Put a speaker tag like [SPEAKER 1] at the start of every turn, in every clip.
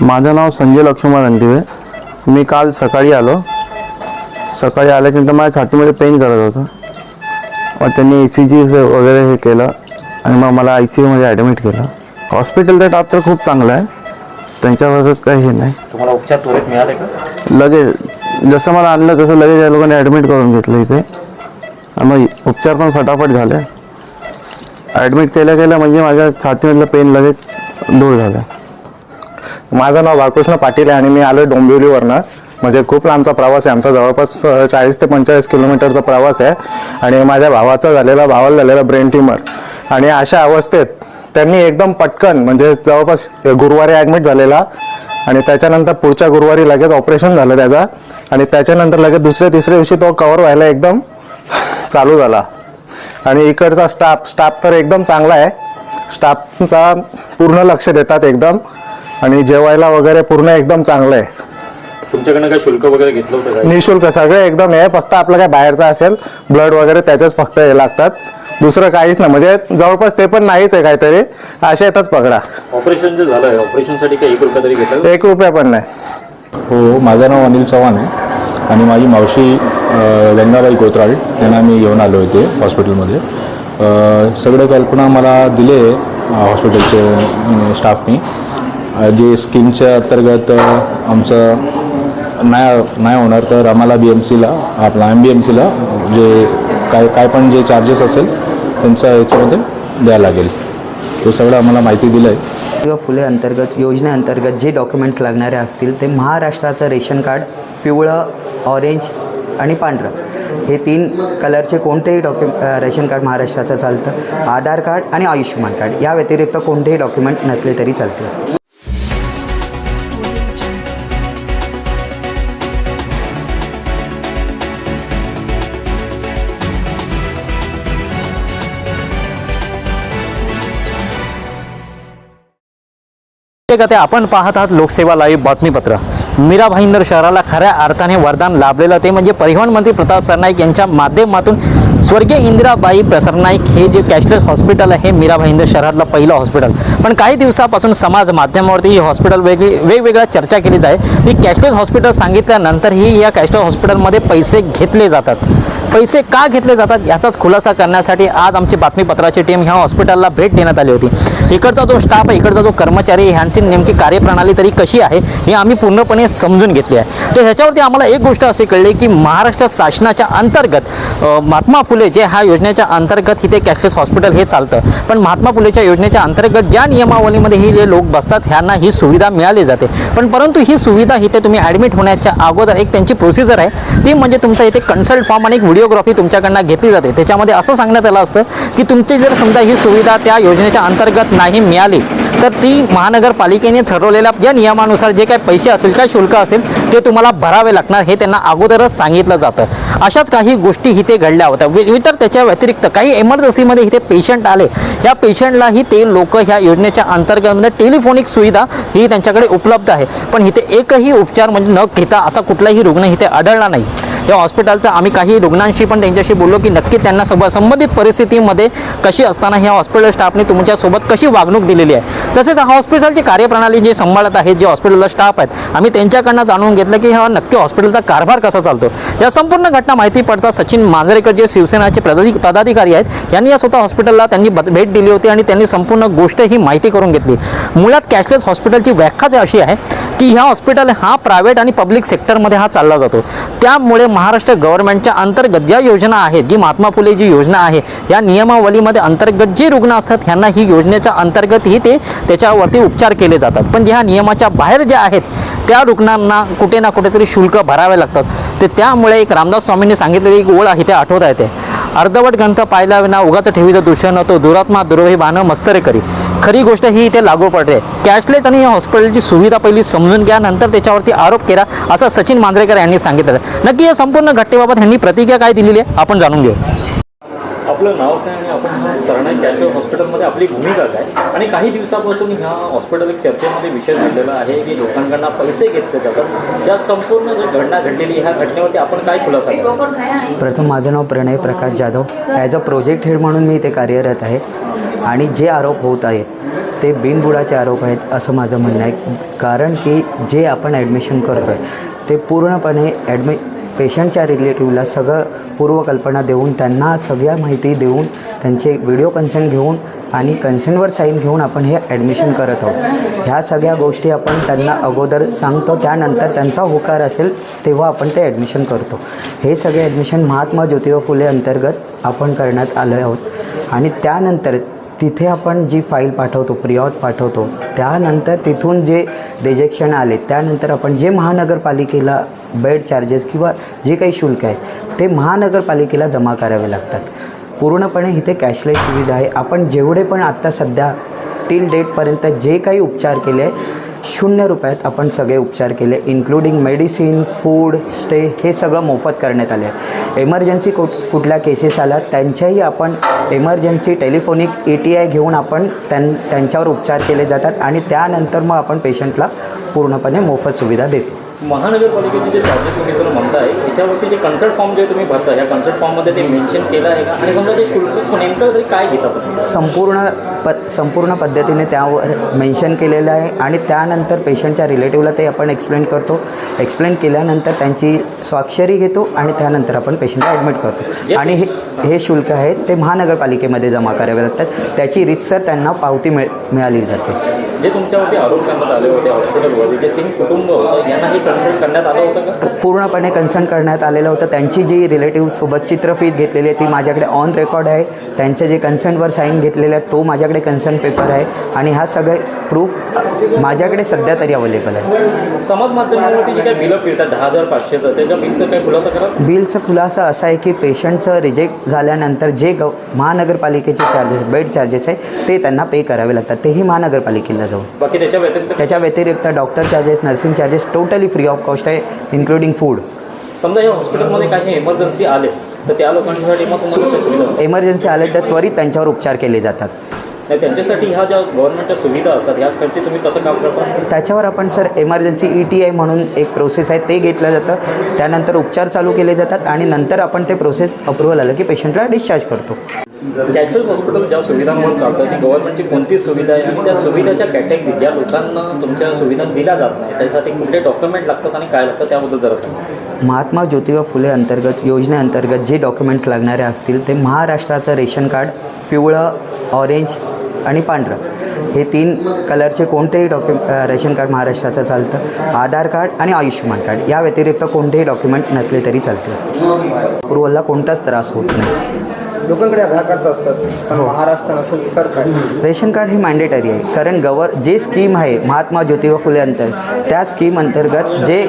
[SPEAKER 1] माझं नाव संजय लक्ष्मण रणदिवे. मी काल सकाळी आलो. सकाळी आल्याच्यानंतर माझ्या छातीमध्ये पेन करत होतं. मग त्यांनी ए सी जी वगैरे हे केलं आणि मग मला आय सी यूमध्ये ॲडमिट केलं. हॉस्पिटलचा स्टाफ तर खूप चांगला आहे. त्यांच्यावर काही हे नाही.
[SPEAKER 2] तुम्हाला उपचार त्वरित मिळाले का?
[SPEAKER 1] लगेच जसं मला आणलं तसं लगेच या लोकांनी ॲडमिट करून घेतलं इथे. आणि मग उपचार पण फटाफट झाले. ॲडमिट केल्या केल्या म्हणजे माझ्या छातीमधलं पेन लगेच दूर झालं.
[SPEAKER 3] माझं नाव बाळकृष्ण पाटील आहे आणि मी आलो डोंबिवलीवरनं. म्हणजे खूप लांबचा प्रवास आहे. आमचा जवळपास चाळीस ते पंचेचाळीस किलोमीटरचा प्रवास आहे. आणि माझ्या भावाचा झालेला भावाला झालेला ब्रेन ट्युमर. आणि अशा अवस्थेत त्यांनी एकदम पटकन म्हणजे जवळपास गुरुवारी ॲडमिट झालेला आणि त्याच्यानंतर पुढच्या गुरुवारी लगेच ऑपरेशन झालं त्याचा. आणि त्याच्यानंतर लगेच दुसऱ्या तिसऱ्या दिवशी तो कवर व्हायला एकदम चालू झाला. आणि इकडचा स्टाफ स्टाफ तर एकदम चांगला आहे. स्टाफचा पूर्ण लक्ष देतात एकदम. आणि जेवायला वगैरे पूर्ण एकदम चांगलं आहे.
[SPEAKER 2] तुमच्याकडनं काय शुल्क वगैरे घेतलं होतं काय
[SPEAKER 3] निशुल्क सगळे एकदम आहे फक्त आपलं काय बाहेरचं असेल ब्लड वगैरे त्याच्याच फक्त हे लागतात. दुसरं काहीच नाही म्हणजे जवळपास ते पण नाहीच आहे काहीतरी. असे येतच पकडा
[SPEAKER 2] ऑपरेशन जे झालं ऑपरेशनसाठी काही एक रुपया तरी घेतलं?
[SPEAKER 3] एक रुपया पण नाही.
[SPEAKER 4] हो माझं नाव अनिल चव्हाण आहे. आणि माझी मावशी अ, गंगाबाई कोत्राळ यांना मी घेऊन आलो होते हॉस्पिटलमध्ये अ, सगळं कल्पना मला दिले हॉस्पिटलचे स्टाफनी जे स्कीमच्या अंतर्गत आमचं नाही नाही होणार तर आम्हाला बी एम सीला आपला एम बी एम सीला जे काय काय पण जे चार्जेस असेल त्यांचा याच्यामध्ये द्यायला लागेल. ते सगळं आम्हाला माहिती दिलं आहे
[SPEAKER 5] किंवा फुले अंतर्गत योजनेअंतर्गत जे डॉक्युमेंट्स लागणारे असतील ते महाराष्ट्राचं रेशन कार्ड पिवळं ऑरेंज आणि पांढरं. हे तीन कलरचे कोणतेही डॉक्यु रेशन कार्ड महाराष्ट्राचं चालतं. आधार कार्ड आणि आयुष्यमान कार्ड. या व्यतिरिक्त कोणतेही डॉक्युमेंट नसले तरी चालतील.
[SPEAKER 2] ते आपण पाहत आहात लोकसेवा लाईव्ह बातमीपत्र. मीरा भाईंदर शहराला खऱ्या अर्थाने वरदान लाभलेलं ते म्हणजे परिवहन मंत्री प्रताप सरनाईक यांच्या माध्यमातून स्वर्गीय इंदिराबाई प्रसरनाईक हे जे कॅशलेस हॉस्पिटल आहे मीरा भाईंदर शहरातलं पहिलं हॉस्पिटल. पण काही दिवसापासून समाज माध्यमावरती ही हॉस्पिटल वेगळी वेगवेगळ्या चर्चा केली जाय की कॅशलेस हॉस्पिटल सांगितल्यानंतरही या कॅशलेस हॉस्पिटलमध्ये पैसे घेतले जातात. पैसे का घेतले जातात याचाच खुलासा करण्यासाठी आज आमची बातमीपत्राची टीम ह्या हॉस्पिटलला भेट देण्यात आली होती. इकडचा जो स्टाफ आहे इकडचा जो कर्मचारी ह्यांची नेमकी कार्यप्रणाली तरी कशी आहे हे आम्ही पूर्णपणे समजून घेतली आहे. तर ह्याच्यावरती आम्हाला एक गोष्ट अशी कळली की महाराष्ट्र शासनाच्या अंतर्गत महात्मा फुले जे ह्या योजनेच्या अंतर्गत इथे कॅशलेस हॉस्पिटल हे चालतं. पण महात्मा फुलेच्या योजनेच्या अंतर्गत ज्या नियमावलीमध्ये हे जे लोक बसतात ह्यांना ही सुविधा मिळाली जाते. पण परंतु ही सुविधा इथे तुम्ही ॲडमिट होण्याच्या अगोदर एक त्यांची प्रोसिजर आहे. ती म्हणजे तुमचा इथे कन्सल्ट फॉर्म आणि एक व्हिडिओग्राफी तुमच्याकडनं घेतली जाते. त्याच्यामध्ये असं सांगण्यात आलं असतं की तुमची जर समजा ही सुविधा त्या योजनेच्या अंतर्गत नाही मिळाली तर ती महानगरपालिकेने ठरवलेल्या ज्या नियमानुसार जे काही पैसे असेल काय शुल्क असेल ते तुम्हाला भरावे लागणार हे त्यांना अगोदरच सांगितलं जातं. अशाच काही गोष्टी इथे घडल्या होत्या. इतर त्याच्या व्यतिरिक्त काही एमर्जन्सीमध्ये इथे पेशंट आले. या पेशंटलाही ते लोक ह्या योजनेच्या अंतर्गत टेलिफोनिक सुविधा ही त्यांच्याकडे उपलब्ध आहे. पण इथे एकही उपचार म्हणजे न घेता असा कुठलाही रुग्ण इथे आढळला नाही. या हॉस्पिटलचा आम्ही काही रुग्णांशी पण त्यांच्याशी बोललो की नक्की त्यांना सब संबंधित परिस्थितीमध्ये कशी असताना ह्या हॉस्पिटल स्टाफने तुमच्यासोबत कशी वागणूक दिलेली आहे? तसेच हा हॉस्पिटलची कार्यप्रणाली जे सांभाळत आहेत जे हॉस्पिटलचा स्टाफ आहेत आम्ही त्यांच्याकडनं जाणून घेतलं की हा नक्की हॉस्पिटलचा कारभार कसा चालतो? या संपूर्ण घटना माहिती पडता सचिन मांजरेकर जे शिवसेनाचे पदाधि पदाधिकारी आहेत यांनी या स्वतः हॉस्पिटलला त्यांनी ब- भेट दिली होती आणि त्यांनी संपूर्ण गोष्ट ही माहिती करून घेतली. मुळात कॅशलेस हॉस्पिटलची व्याख्याच अशी आहे की ह्या हॉस्पिटल हा प्रायव्हेट आणि पब्लिक सेक्टरमध्ये हा चालला जातो. त्यामुळे महाराष्ट्र गव्हर्नमेंटच्या अंतर्गत ज्या योजना आहेत जी महात्मा फुले जी योजना आहे या नियमावलीमध्ये अंतर्गत जे रुग्ण असतात ह्यांना ही योजनेच्या अंतर्गतही ते त्याच्यावरती उपचार केले जातात. पण ह्या नियमाच्या बाहेर ज्या आहेत त्या रुग्णांना कुठे ना कुठेतरी शुल्क भरावे लागतात. ते त्यामुळे एक रामदास स्वामींनी सांगितलेली एक ओळ आहे ते आठवता येते अर्धवट ग्रंथ पाहिला विना उगाच ठेवीचं दूषण होतो दुरात्मा दुर्वही बाण मस्तरे करी. खरी गोष्ट ही इथे लागू पडते. कॅशलेस आणि या हॉस्पिटलची सुविधा पहिली समजून घ्या नंतर त्याच्यावरती आरोप केला असं सचिन मांजरेकर यांनी सांगितलं. नक्की या संपूर्ण घटनेबाबत यांनी प्रतिक्रिया काय दिलेली आहे आपण जाणून घेऊ. आपलं नाव काय आणि आपण सरनाईक कॅशलेस हॉस्पिटलमध्ये आपली भूमिका काय? आणि काही दिवसापासून ह्या हॉस्पिटल एक चर्चेमध्ये विषय झालेला आहे की लोकांकडनं पैसे घेतले जातात. या संपूर्ण जी घटना घडलेली ह्या घटनेवरती आपण काय खुलासा?
[SPEAKER 5] प्रथम माझं नाव Pranay Prakash Jadhav. As a project head म्हणून मी इथे कार्यरत आहे. आणि जे आरोप होत आहेत ते बिनबुडाचे आरोप आहेत असं माझं म्हणणं आहे. कारण की जे आपण ॲडमिशन करतो आहे ते पूर्णपणे ॲडमि पेशंटच्या रिलेटिव्हला सगळं पूर्वकल्पना देऊन त्यांना सगळ्या माहिती देऊन त्यांचे व्हिडिओ कन्सेंट घेऊन आणि कन्सेंटवर साईन घेऊन आपण हे ॲडमिशन करत आहोत. ह्या सगळ्या गोष्टी आपण त्यांना अगोदर सांगतो त्यानंतर त्यांचा होकार असेल तेव्हा आपण ते ॲडमिशन करतो. हे सगळे ॲडमिशन महात्मा ज्योतिबा फुले अंतर्गत आपण करण्यात आलं आहोत. आणि त्यानंतर तिथे आपण जी फाईल पाठवतो प्रियॉत पाठवतो त्यानंतर तिथून जे रिजेक्शन आले त्यानंतर आपण जे महानगरपालिकेला बेड चार्जेस किंवा जे काही शुल्क आहे ते महानगरपालिकेला जमा करावे लागतात. पूर्णपणे इथे कॅशलेस सुविधा आहे. आपण जेवढे पण आत्ता सध्या टिल डेटपर्यंत जे काही उपचार केले शून्य रुपयात आपण सगळे उपचार केले इन्क्लुडिंग मेडिसिन फूड स्टे हे सगळं मोफत करण्यात आले. आहे एमर्जन्सी कुठ कुठल्या केसेस आल्या त्यांच्याही आपण emergency telephonic A T I घेऊन आपण त्यां त्यांच्यावर उपचार केले जातात आणि त्यानंतर मग आपण पेशंटला पूर्णपणे मोफत सुविधा देतो.
[SPEAKER 2] महानगरपालिकेचे जे चार्जेस तुम्ही सर म्हणताय याच्यावरती जे कन्सल्ट फॉर्म जे तुम्ही भरता या कन्सल्ट फॉर्ममध्ये ते मेन्शन केलं आहे का? आणि समजा जे शुल्क नेमकं तरी काय घेता तुम्ही?
[SPEAKER 5] संपूर्ण प संपूर्ण पद्धतीने त्यावर मेन्शन केलेलं आहे आणि त्यानंतर पेशंटच्या रिलेटिव्हला ते आपण एक्सप्लेन करतो. एक्सप्लेन केल्यानंतर त्यांची स्वाक्षरी घेतो आणि त्यानंतर आपण पेशंटला ॲडमिट करतो. आणि हे हे शुल्क आहे ते महानगरपालिकेमध्ये जमा करावे लागतात. त्याची रितसर त्यांना पावती मिळ मिळाली जाते.
[SPEAKER 2] जे तुमच्यावरती आरोप करण्यात आले होते हॉस्पिटलवरती जे सिंग कुटुंब होतं यांनाही कन्सल्ट करण्यात आलं होतं का?
[SPEAKER 5] पूर्णपणे कन्सल्ट करण्यात आलेलं होतं. त्यांची जी रिलेटिव्ह सोबत चित्रफीत घेतलेली आहे ती माझ्याकडे ऑन रेकॉर्ड आहे. त्यांच्या जे कन्सर्नवर साईन घेतलेले आहेत तो माझ्याकडे कन्सर्न पेपर आहे. आणि हा सगळे प्रूफ माझ्याकडे सध्या तरी अवेलेबल आहे.
[SPEAKER 2] समाज माध्यमावरती जे काही बिलं फिरतात दहा हजार पाचशेचं त्याच्या बिलचं काय खुलासा करा
[SPEAKER 5] बिलचा खुलासा असा आहे की पेशंटचं रिजेक्ट झाल्यानंतर जे गव महानगरपालिकेचे चार्जेस बेड चार्जेस आहे ते त्यांना पे करावे लागतात. तेही महानगरपालिकेला जाऊन.
[SPEAKER 2] बाकी त्याच्या व्यतिरिक्त
[SPEAKER 5] त्याच्या व्यतिरिक्त doctor charges nursing charges totally free of cost आहे इन्क्लुडिंग फूड
[SPEAKER 2] समजा या हॉस्पिटलमध्ये काही एमर्जन्सी आले तर त्या लोकांसाठी मग
[SPEAKER 5] एमर्जन्सी आले तर त्वरित त्यांच्यावर उपचार केले जातात.
[SPEAKER 2] नाही त्यांच्यासाठी ह्या ज्या गव्हर्नमेंटच्या सुविधा असतात यासाठी तुम्ही कसं काम करता?
[SPEAKER 5] त्याच्यावर आपण sir emergency E T I म्हणून एक प्रोसेस आहे ते घेतलं जातं. त्यानंतर उपचार चालू केले जातात आणि नंतर आपण ते प्रोसेस अप्रुव्हल आलं की पेशंटला डिस्चार्ज करतो.
[SPEAKER 2] कॅशलेस हॉस्पिटल ज्या सुविधांवर चालतं ती गव्हर्नमेंटची कोणती सुविधा आहे? आणि त्या सुविधाच्या कॅटेगरी ज्या लोकांना तुमच्या सुविधा दिल्या जात नाही त्यासाठी कुठले डॉक्युमेंट लागतात आणि काय लागतं त्याबद्दल जरा सांगा.
[SPEAKER 5] महात्मा ज्योतिबा फुले अंतर्गत योजनेअंतर्गत जे डॉक्युमेंट्स लागणारे असतील ते महाराष्ट्राचं रेशन कार्ड पिवळं ऑरेंज आणि पांढरं. हे तीन कलरचे कोणतेही डॉक्यु रेशन कार्ड महाराष्ट्राचं चालतं. आधार कार्ड आणि आयुष्यमान कार्ड. या व्यतिरिक्त कोणतेही डॉक्युमेंट नसले तरी चालते अप्रुव्हलला कोणताच त्रास होत नाही.
[SPEAKER 6] लोकांकडे आधार कार्ड असतात पण महाराष्ट्र नसेल तर काय?
[SPEAKER 5] रेशन कार्ड हे मॅन्डेटरी आहे. कारण गवर जे स्कीम आहे महात्मा ज्योतिबा फुले अंतर त्या स्कीम अंतर्गत जे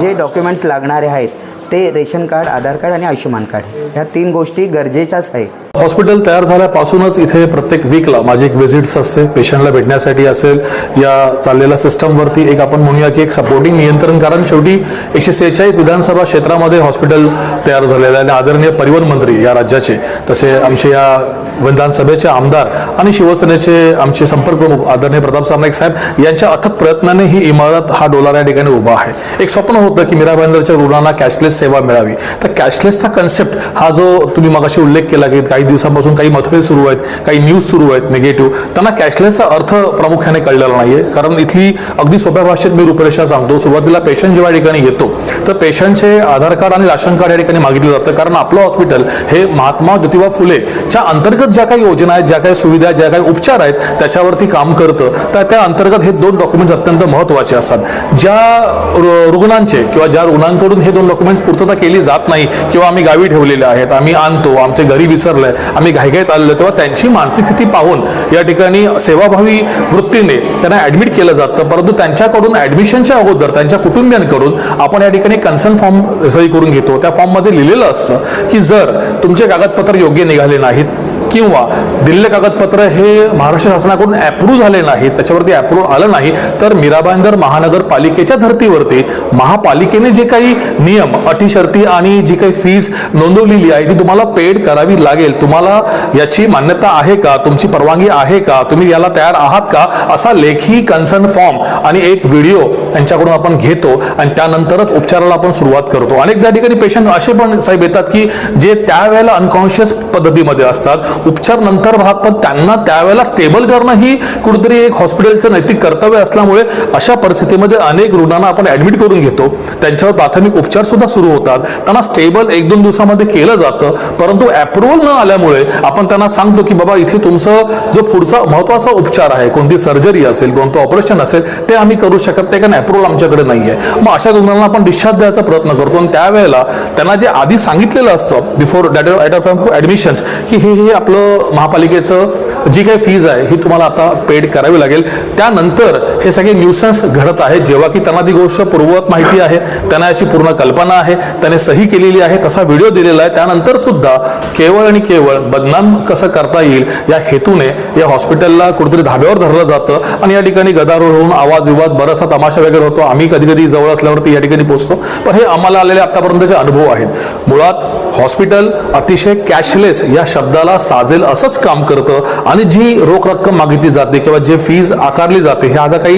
[SPEAKER 5] जे डॉक्युमेंट्स लागणारे आहेत ते रेशन कार्ड आधार कार्ड आणि आयुष्यमान कार्ड. ह्या तीन गोष्टी गरजेच्याच आहे
[SPEAKER 7] हॉस्पिटल तयार झाल्यापासूनच इथे प्रत्येक वीकला माझी एक व्हिजिट्स असते. पेशंटला भेटण्यासाठी असेल या चाललेल्या सिस्टमवरती एक आपण म्हणूया की एक सपोर्टिंग नियंत्रण कारण शेवटी एकशे सेहेचाळीस विधानसभा क्षेत्रामध्ये हॉस्पिटल तयार झालेलं आहे. आणि आदरणीय परिवहन मंत्री या राज्याचे. तसे आमचे या विधानसभेचे आमदार आणि शिवसेनेचे आमचे संपर्क प्रमुख आदरणीय प्रताप सरनाईक साहेब यांच्या अथक प्रयत्नाने ही इमारत हा डोलार या ठिकाणी उभा आहे. एक स्वप्न होतं की मीरा भाईंदरच्या रुग्णांना कॅशलेस सेवा मिळावी. तर कॅशलेसचा कन्सेप्ट हा जो तुम्ही मगाशी उल्लेख केला की काही दिवसांपासून काही मतभेद सुरू आहेत काही न्यूज सुरू आहेत निगेटिव्ह त्यांना कॅशलेसचा अर्थ प्रामुख्याने कळलेला नाहीये. कारण इथली अगदी सोप्या भाषेत मी रूपरेषा सांगतो सुरुवातीला पेशंट जेव्हा ठिकाणी येतो तर पेशंटचे आधार कार्ड आणि राशन कार्ड या ठिकाणी मागितलं जातं. कारण आपलं हॉस्पिटल हे महात्मा ज्योतिबा फुलेच्या अंतर्गत ज्या काही योजना आहेत ज्या काही सुविधा ज्या काही उपचार आहेत त्याच्यावरती काम करतं. तर त्या अंतर्गत हे दोन डॉक्युमेंट्स अत्यंत महत्त्वाचे असतात. ज्या रु- रुग्णांचे किंवा ज्या रुग्णांकडून हे दोन डॉक्युमेंट्स पूर्तता केली जात नाही किंवा आम्ही गावी ठेवलेले आहेत आम्ही आणतो आमच्या घरी विसरलंय आम्ही घाईघाईत आलेलो तेव्हा त्यांची मानसिक स्थिती पाहून या ठिकाणी सेवाभावी वृत्तीने त्यांना ऍडमिट केलं जातं. परंतु त्यांच्याकडून ऍडमिशनच्या अगोदर त्यांच्या कुटुंबियांकडून आपण या ठिकाणी कन्सर्न फॉर्म सही करून घेतो. त्या फॉर्ममध्ये लिहिलेलं असतं की जर तुमचे कागदपत्र योग्य निघाले नाहीत किंवा दिलेले कागदपत्र हे महाराष्ट्र शासनाकडून अप्रूव्ह झाले नाही त्याच्यावरती अप्रूव्ह आलं नाही तर मीराबाईंदर महानगरपालिकेच्या धर्तीवरती महापालिकेने जे काही नियम अटी शर्ती आणि जी काही फीस नोंदवलेली आहे ती तुम्हाला पेड करावी लागेल. तुम्हाला याची मान्यता आहे का? तुमची परवानगी आहे का? तुम्ही याला तयार आहात का? असा लेखी कन्सर्न फॉर्म आणि एक व्हिडिओ त्यांच्याकडून आपण घेतो आणि त्यानंतरच उपचाराला आपण सुरुवात करतो. अनेकदा त्या ठिकाणी पेशंट असे पण साहेब येतात की जे त्यावेळेला अनकॉन्शियस पद्धतीमध्ये असतात उपचार नंतर भाग पण त्यांना त्यावेळेला स्टेबल करणं ही कुठेतरी एक हॉस्पिटलचं नैतिक कर्तव्य असल्यामुळे अशा परिस्थितीमध्ये अनेक रुग्णांना आपण ऍडमिट करून घेतो. त्यांच्यावर प्राथमिक उपचार सुद्धा सुरू होतात. त्यांना स्टेबल एक दोन दिवसामध्ये केलं जातं. परंतु अप्रुव्हल न आल्यामुळे आपण त्यांना सांगतो की बाबा इथे तुमचं जो पुढचा महत्त्वाचा उपचार आहे कोणती सर्जरी असेल कोणतं ऑपरेशन असेल ते आम्ही करू शकत नाही कारण अप्रुव्हल आमच्याकडे नाही आहे. मग अशा रुग्णांना आपण डिस्चार्ज द्यायचा प्रयत्न करतो आणि त्यावेळेला त्यांना जे आधी सांगितलेलं असतं बिफोर ॲट ऑफ ॲडमिशन्स की हे हे आपलं महापालिकेचं जी काही फीज आहे ही तुम्हाला आता पेड करावी लागेल. त्यानंतर हे सगळे न्यूसन्स घडत आहे. जेव्हा की त्यांना ती गोष्ट पूर्ववत माहिती आहे त्यांना याची पूर्ण कल्पना आहे त्याने सही केलेली आहे तसा व्हिडिओ दिलेला आहे. त्यानंतर सुद्धा केवळ आणि केवळ बदनाम कसं करता येईल या हेतूने या हॉस्पिटलला कुठेतरी धाब्यावर धरलं जातं. आणि या ठिकाणी गदारोळ होऊन आवाज विवाज बराचसा तमाशा वगैरे होतो. आम्ही कधी कधी जवळ असल्यावरती या ठिकाणी पोहोचतो पण हे आम्हाला आलेले आतापर्यंतचे अनुभव आहेत. मुळात हॉस्पिटल अतिशय कॅशलेस या शब्दाला साजेल असंच काम करतं आणि जी रोख रक्कम मागितली जाते किंवा जे फीज आकारली जाते ह्या ज्या काही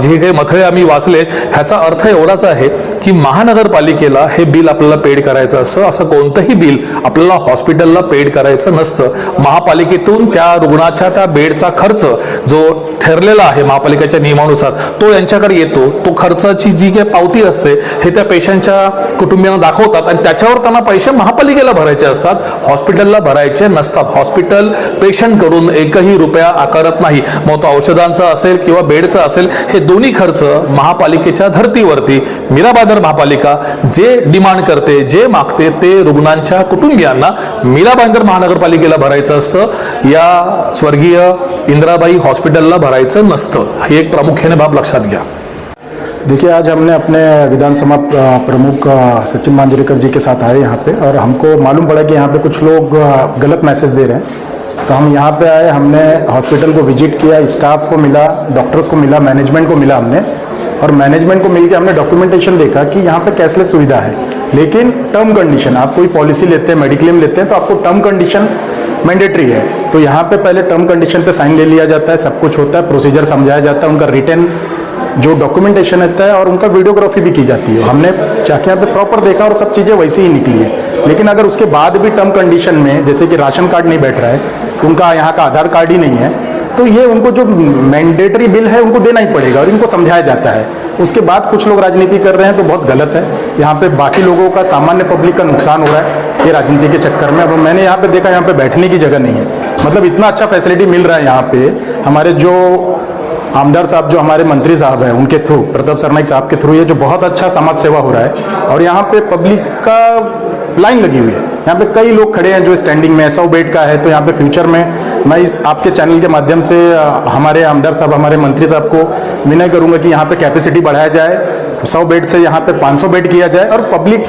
[SPEAKER 7] जे काही मथळे आम्ही वाचले ह्याचा अर्थ एवढाच आहे की महानगरपालिकेला हे बिल आपल्याला पेड करायचं असतं. असं कोणतंही बिल आपल्याला हॉस्पिटलला पेड करायचं नसतं. महापालिकेतून त्या रुग्णाच्या त्या बेडचा खर्च जो ठरलेला आहे महापालिकेच्या नियमानुसार तो यांच्याकडे येतो. तो खर्चाची जी काही पावती असते हे त्या पेशंटच्या कुटुंबियांना दाखवतात आणि त्याच्यावर त्यांना पैसे महापालिकेला भरायचे असतात. हॉस्पिटलला भरायचे नसतात. हॉस्पिटल पेशंटकडून एकही रुपया आकारत नाही. मग तो औषधांचा असेल किंवा बेडचा असेल हे दोन्ही खर्च महापालिकेच्या धर्तीवरती मीराबादर महापालिका जे डिमांड करते जे मागते ते रुग्णांच्या कुटुंबियांना मीराबांदर महानगरपालिकेला भरायचं असतं. या स्वर्गीय इंदिराबाई हॉस्पिटलला भरायचं नसतं. ही एक प्रामुख्याने बाब लक्षात घ्या.
[SPEAKER 8] देखिए, आज हमने अपने विधानसभा प्रमुख सचिन मांजरेकर जी के साथ आए यहाँ पे और हमको मालूम पड़ा कि यहाँ पे कुछ लोग गलत मैसेज दे रहे हैं। तो हम यहाँ पे आए, हमने हॉस्पिटल को विज़िट किया, स्टाफ को मिला, डॉक्टर्स को मिला, मैनेजमेंट को मिला हमने और मैनेजमेंट को मिलकर हमने डॉक्यूमेंटेशन देखा कि यहाँ पे कैशलेस सुविधा है। लेकिन टर्म कंडीशन, आप कोई पॉलिसी लेते हैं, मेडिक्लेम लेते हैं तो आपको टर्म कंडीशन मैंडेटरी है। तो यहाँ पे पहले टर्म कंडीशन पे साइन ले लिया जाता है, सब कुछ होता है, प्रोसीजर समझाया जाता है, उनका रिटर्न जो डॉक्यूमेंटेशन रहता है और उनका वीडियोग्राफी भी की जाती है। हमने जाके यहाँ पे प्रॉपर देखा और सब चीज़ें वैसी ही निकली है। लेकिन अगर उसके बाद भी टर्म कंडीशन में, जैसे कि राशन कार्ड नहीं बैठ रहा है, उनका यहाँ का आधार कार्ड ही नहीं है तो ये उनको जो मैंडेटरी बिल है, उनको देना ही पड़ेगा और इनको समझाया जाता है। उसके बाद कुछ लोग राजनीति कर रहे हैं तो बहुत गलत है। यहाँ पे बाकी लोगों का सामान्य पब्लिक का नुकसान हो रहा है ये राजनीति के चक्कर में। अब मैंने यहाँ पे देखा, यहाँ पे बैठने की जगह नहीं है। मतलब इतना अच्छा फैसिलिटी मिल रहा है यहाँ पे। हमारे जो आमदार साहब जो हमारे मंत्री साहब हैं, उनके थ्रू, प्रताप सरनाइक साहब के थ्रू ये जो बहुत अच्छा समाज सेवा हो रहा है, और यहाँ पे पब्लिक का लाइन लगी हुई है। यहाँ पे कई लोग खड़े हैं जो स्टैंडिंग में सौ बेड का है तो यहाँ पे फ्यूचर में मैं इस आपके चैनल के माध्यम से हमारे आमदार साहब, हमारे मंत्री साहब को विनय करूँगा कि यहाँ पे कैपेसिटी बढ़ाया जाए, सौ बेड से यहाँ पे 500 बेड किया जाए, और पब्लिक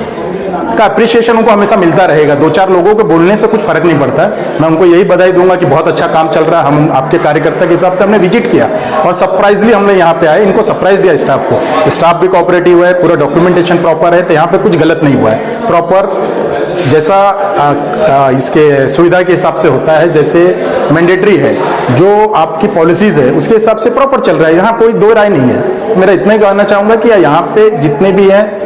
[SPEAKER 8] का अप्रिसिएशन उनको हमेशा मिलता रहेगा। दो चार लोगों के बोलने से कुछ फ़र्क नहीं पड़ता। मैं उनको यही बधाई दूँगा कि बहुत अच्छा काम चल रहा है। हम आपके कार्यकर्ता के हिसाब से हमने विज़िट किया। और सरप्राइजली हमने यहाँ पे आए। इनको सरप्राइज़ दिया स्टाफ को। स्टाफ भी कोऑपरेटिव है। पूरा डॉक्यूमेंटेशन प्रॉपर है। तो यहाँ पे कुछ गलत नहीं हुआ है। प्रॉपर जैसा आ, आ, इसके सुविधा के हिसाब से होता है जैसे मैंडेटरी है। जो आपकी पॉलिसीज़ है उसके हिसाब से प्रॉपर चल रहा है। यहाँ कोई दो राय नहीं है। मेरा इतना ही कहना चाहूँगा कि यहाँ पे जितने भी हैं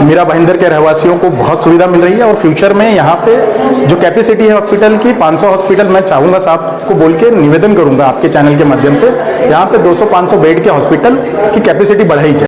[SPEAKER 8] मीरा भाईंदर के रहवासियों को बहुत सुविधा मिल रही है और फ्यूचर में यहाँ पे जो कैपेसिटी है हॉस्पिटल की 500 हॉस्पिटल मैं चाहूँगा साहब को बोल के निवेदन करूँगा आपके चैनल के माध्यम से, यहाँ पे 200-500 बेड के हॉस्पिटल की कैपेसिटी बढ़ाई जाए।